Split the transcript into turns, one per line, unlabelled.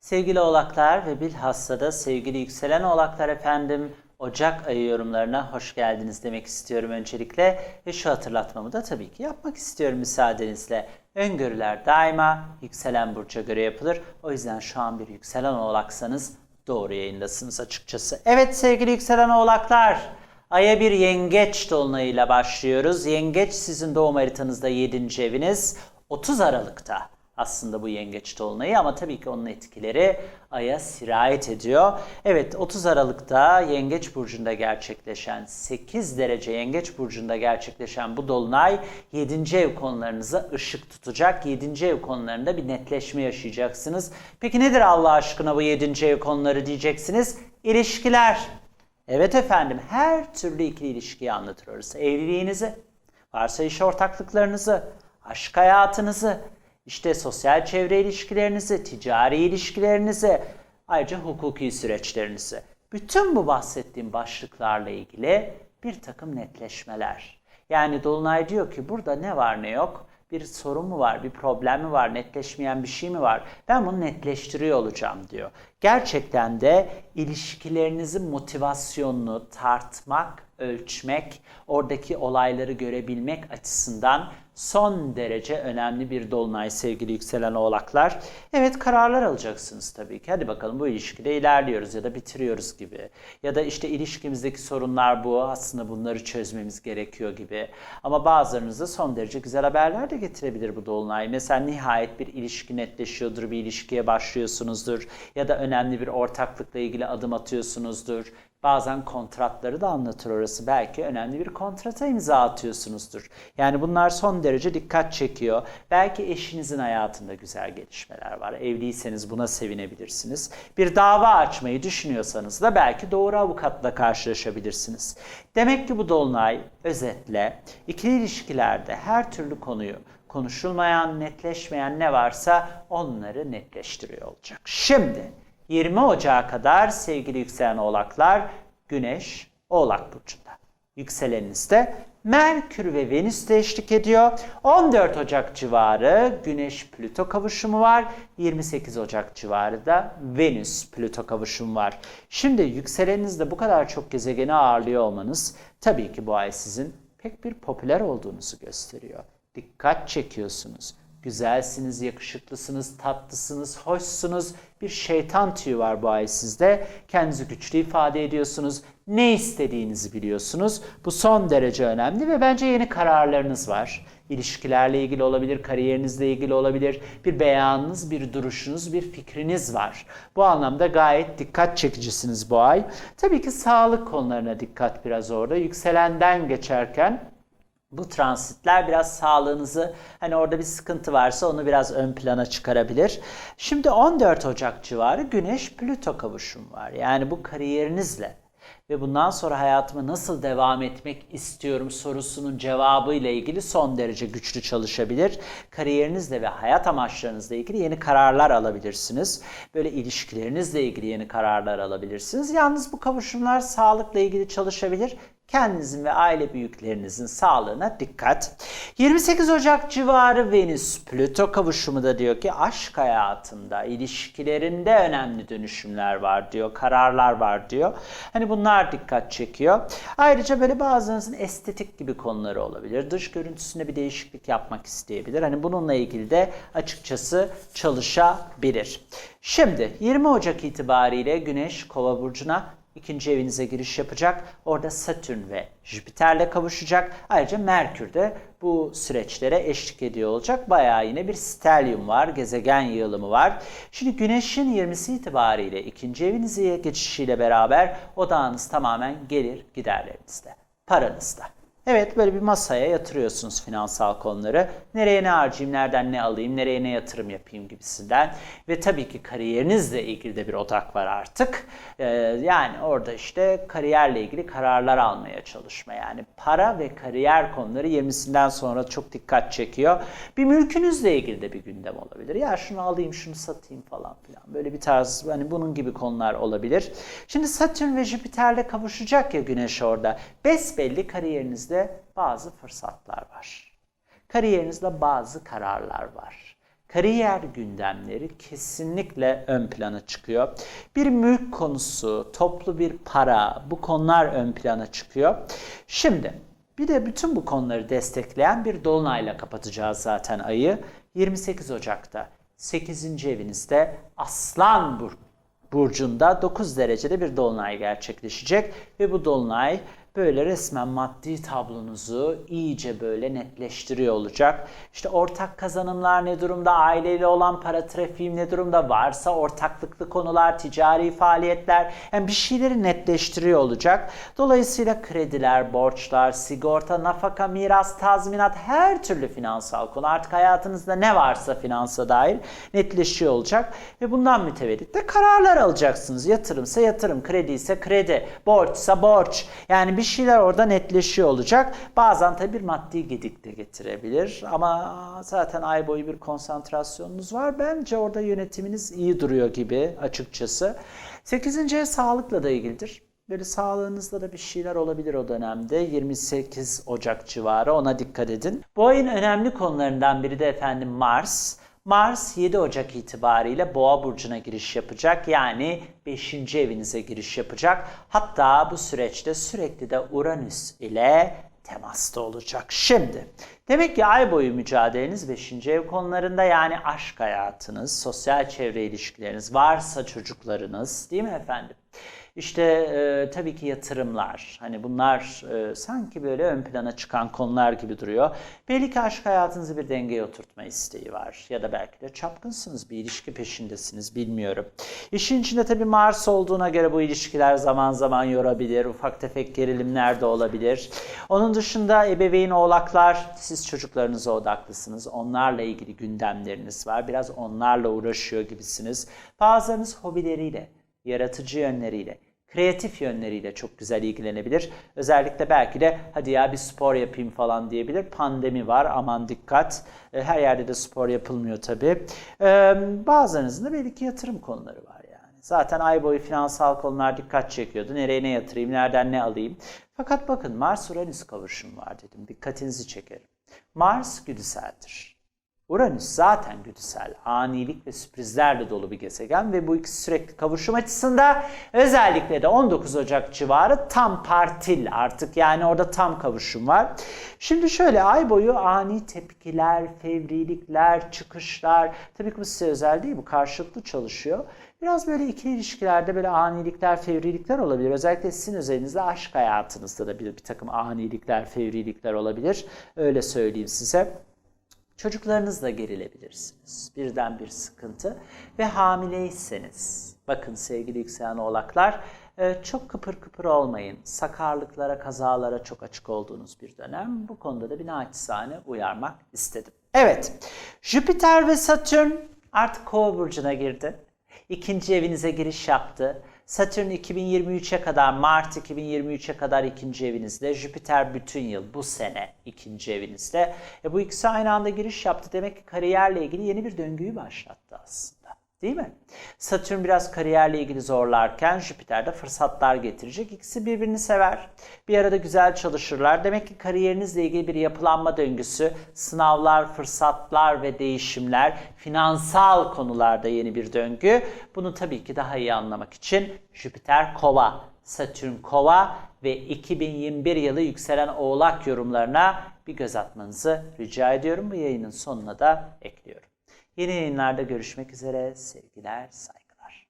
Sevgili oğlaklar ve bilhassa da sevgili yükselen oğlaklar efendim Ocak ayı yorumlarına hoş geldiniz demek istiyorum öncelikle ve şu hatırlatmamı da tabii ki yapmak istiyorum müsaadenizle. Öngörüler daima yükselen burca göre yapılır. O yüzden şu an bir yükselen oğlaksanız doğru yayındasınız açıkçası. Evet sevgili yükselen oğlaklar Ay'a bir yengeç dolunayıyla başlıyoruz. Yengeç sizin doğum haritanızda 7. eviniz 30 Aralık'ta aslında bu yengeç dolunayı ama tabii ki onun etkileri Ay'a sirayet ediyor. Evet 30 Aralık'ta Yengeç Burcu'nda gerçekleşen 8 derece Yengeç Burcu'nda gerçekleşen bu dolunay 7. ev konularınıza ışık tutacak. 7. ev konularında bir netleşme yaşayacaksınız. Peki nedir Allah aşkına bu 7. ev konuları diyeceksiniz? İlişkiler. Evet efendim her türlü ikili ilişkiyi anlatır orası. Evliliğinizi, varsa iş ortaklıklarınızı, aşk hayatınızı, işte sosyal çevre ilişkilerinizi, ticari ilişkilerinizi, ayrıca hukuki süreçlerinizi. Bütün bu bahsettiğim başlıklarla ilgili bir takım netleşmeler. Yani Dolunay diyor ki burada ne var ne yok, bir sorun mu var, bir problem mi var, netleşmeyen bir şey mi var? Ben bunu netleştiriyor olacağım diyor. Gerçekten de ilişkilerinizin motivasyonunu tartmak, ölçmek, oradaki olayları görebilmek açısından son derece önemli bir dolunay sevgili yükselen oğlaklar. Evet kararlar alacaksınız tabii ki. Hadi bakalım bu ilişkide ilerliyoruz ya da bitiriyoruz gibi. Ya da işte ilişkimizdeki sorunlar bu aslında bunları çözmemiz gerekiyor gibi. Ama bazılarınızda son derece güzel haberler de getirebilir bu dolunay. Mesela nihayet bir ilişki netleşiyordur, bir ilişkiye başlıyorsunuzdur. Ya da önemli bir ortaklıkla ilgili adım atıyorsunuzdur. Bazen kontratları da anlatır orası. Belki önemli bir kontrata imza atıyorsunuzdur. Yani bunlar son derece dikkat çekiyor. Belki eşinizin hayatında güzel gelişmeler var. Evliyseniz buna sevinebilirsiniz. Bir dava açmayı düşünüyorsanız da belki doğru avukatla karşılaşabilirsiniz. Demek ki bu dolunay özetle ikili ilişkilerde her türlü konuyu konuşulmayan, netleşmeyen ne varsa onları netleştiriyor olacak. Şimdi 20 Ocağı kadar sevgili yükselen oğlaklar Güneş Oğlak Burcu'nda. Yükselenizde Merkür ve Venüs de eşlik ediyor. 14 Ocak civarı Güneş Plüto kavuşumu var. 28 Ocak civarı da Venüs Plüto kavuşumu var. Şimdi yükselenizde bu kadar çok gezegeni ağırlıyor olmanız tabii ki bu ay sizin pek bir popüler olduğunuzu gösteriyor. Dikkat çekiyorsunuz. Güzelsiniz, yakışıklısınız, tatlısınız, hoşsunuz. Bir şeytan tüyü var bu ay sizde. Kendinizi güçlü ifade ediyorsunuz. Ne istediğinizi biliyorsunuz. Bu son derece önemli ve bence yeni kararlarınız var. İlişkilerle ilgili olabilir, kariyerinizle ilgili olabilir. Bir beyanınız, bir duruşunuz, bir fikriniz var. Bu anlamda gayet dikkat çekicisiniz bu ay. Tabii ki sağlık konularına dikkat biraz orada. Yükselenden geçerken bu transitler biraz sağlığınızı hani orada bir sıkıntı varsa onu biraz ön plana çıkarabilir. Şimdi 14 Ocak civarı Güneş Plüto kavuşum var. Yani bu kariyerinizle ve bundan sonra hayatıma nasıl devam etmek istiyorum sorusunun cevabı ile ilgili son derece güçlü çalışabilir. Kariyerinizle ve hayat amaçlarınızla ilgili yeni kararlar alabilirsiniz. Böyle ilişkilerinizle ilgili yeni kararlar alabilirsiniz. Yalnız bu kavuşumlar sağlıkla ilgili çalışabilir kendinizin ve aile büyüklerinizin sağlığına dikkat. 28 Ocak civarı Venüs Plüto kavuşumu da diyor ki aşk hayatında, ilişkilerinde önemli dönüşümler var diyor, kararlar var diyor. Hani bunlar dikkat çekiyor. Ayrıca böyle bazılarınızın estetik gibi konuları olabilir. Dış görüntüsünde bir değişiklik yapmak isteyebilir. Hani bununla ilgili de açıkçası çalışabilir. Şimdi 20 Ocak itibariyle Güneş Kova burcuna ikinci evinize giriş yapacak. Orada Satürn ve Jüpiter'le kavuşacak. Ayrıca Merkür de bu süreçlere eşlik ediyor olacak. Bayağı yine bir stelyum var, gezegen yığılımı var. Şimdi Güneş'in 20'si itibariyle ikinci evinize geçişiyle beraber odağınız tamamen gelir giderlerinizde, paranızda. Evet böyle bir masaya yatırıyorsunuz finansal konuları. Nereye ne harcayayım, nereden ne alayım, nereye ne yatırım yapayım gibisinden. Ve tabii ki kariyerinizle ilgili de bir odak var artık. Ee, yani orada işte kariyerle ilgili kararlar almaya çalışma. Yani para ve kariyer konuları 20'sinden sonra çok dikkat çekiyor. Bir mülkünüzle ilgili de bir gündem olabilir. Ya şunu alayım, şunu satayım falan filan. Böyle bir tarz hani bunun gibi konular olabilir. Şimdi Satürn ve Jüpiter'le kavuşacak ya Güneş orada. Besbelli kariyerinizde bazı fırsatlar var. Kariyerinizde bazı kararlar var. Kariyer gündemleri kesinlikle ön plana çıkıyor. Bir mülk konusu, toplu bir para bu konular ön plana çıkıyor. Şimdi bir de bütün bu konuları destekleyen bir dolunayla kapatacağız zaten ayı. 28 Ocak'ta 8. evinizde Aslan Bur burcunda 9 derecede bir dolunay gerçekleşecek ve bu dolunay böyle resmen maddi tablonuzu iyice böyle netleştiriyor olacak. İşte ortak kazanımlar ne durumda, aileyle olan para trafiğim ne durumda, varsa ortaklıklı konular, ticari faaliyetler, yani bir şeyleri netleştiriyor olacak. Dolayısıyla krediler, borçlar, sigorta, nafaka, miras, tazminat, her türlü finansal konu artık hayatınızda ne varsa finansa dair netleşiyor olacak. Ve bundan mütevellit de kararlar alacaksınız. Yatırımsa yatırım, kredi ise kredi, borçsa borç. Yani bir şeyler orada netleşiyor olacak. Bazen tabii bir maddi gedik de getirebilir. Ama zaten ay boyu bir konsantrasyonunuz var. Bence orada yönetiminiz iyi duruyor gibi açıkçası. 8. ev sağlıkla da ilgilidir. Böyle sağlığınızda da bir şeyler olabilir o dönemde. 28 Ocak civarı ona dikkat edin. Bu ayın önemli konularından biri de efendim Mars. Mars 7 Ocak itibariyle Boğa burcuna giriş yapacak. Yani 5. evinize giriş yapacak. Hatta bu süreçte sürekli de Uranüs ile temasta olacak. Şimdi demek ki ay boyu mücadeleniz 5. ev konularında yani aşk hayatınız, sosyal çevre ilişkileriniz, varsa çocuklarınız değil mi efendim? İşte e, tabii ki yatırımlar. Hani bunlar e, sanki böyle ön plana çıkan konular gibi duruyor. Belli ki aşk hayatınızı bir dengeye oturtma isteği var. Ya da belki de çapkınsınız, bir ilişki peşindesiniz bilmiyorum. İşin içinde tabii Mars olduğuna göre bu ilişkiler zaman zaman yorabilir. Ufak tefek gerilimler de olabilir. Onun dışında ebeveyn oğlaklar, siz çocuklarınıza odaklısınız. Onlarla ilgili gündemleriniz var. Biraz onlarla uğraşıyor gibisiniz. Bazılarınız hobileriyle, yaratıcı yönleriyle, kreatif yönleriyle çok güzel ilgilenebilir. Özellikle belki de hadi ya bir spor yapayım falan diyebilir. Pandemi var aman dikkat. E, Her yerde de spor yapılmıyor tabii. Ee, Bazılarınızın da belki yatırım konuları var yani. Zaten ay boyu finansal konular dikkat çekiyordu. Nereye ne yatırayım, nereden ne alayım. Fakat bakın Mars-Uranüs kavuşumu var dedim. Dikkatinizi çekerim. Mars güdüseldir. Uranüs zaten güdüsel, anilik ve sürprizlerle dolu bir gezegen ve bu ikisi sürekli kavuşum açısında özellikle de 19 Ocak civarı tam partil artık yani orada tam kavuşum var. Şimdi şöyle ay boyu ani tepkiler, fevrilikler, çıkışlar tabii ki bu size özel değil bu karşılıklı çalışıyor. Biraz böyle ikili ilişkilerde böyle anilikler, fevrilikler olabilir. Özellikle sizin özelinizde aşk hayatınızda da bir, bir takım anilikler, fevrilikler olabilir. Öyle söyleyeyim size. Çocuklarınızla gerilebilirsiniz. Birden bir sıkıntı. Ve hamileyseniz, bakın sevgili yükselen oğlaklar, e, çok kıpır kıpır olmayın. Sakarlıklara, kazalara çok açık olduğunuz bir dönem. Bu konuda da bir naçizane uyarmak istedim. Evet, Jüpiter ve Satürn artık Kova burcuna girdi. İkinci evinize giriş yaptı. Satürn 2023'e kadar, Mart 2023'e kadar ikinci evinizde. Jüpiter bütün yıl bu sene ikinci evinizde. E bu ikisi aynı anda giriş yaptı. Demek ki kariyerle ilgili yeni bir döngüyü başlattı aslında. Değil mi? Satürn biraz kariyerle ilgili zorlarken Jüpiter de fırsatlar getirecek. İkisi birbirini sever. Bir arada güzel çalışırlar. Demek ki kariyerinizle ilgili bir yapılanma döngüsü, sınavlar, fırsatlar ve değişimler, finansal konularda yeni bir döngü. Bunu tabii ki daha iyi anlamak için Jüpiter Kova, Satürn Kova ve 2021 yılı yükselen Oğlak yorumlarına bir göz atmanızı rica ediyorum. Bu yayının sonuna da ekliyorum. Yeni yayınlarda görüşmek üzere. Sevgiler, saygılar.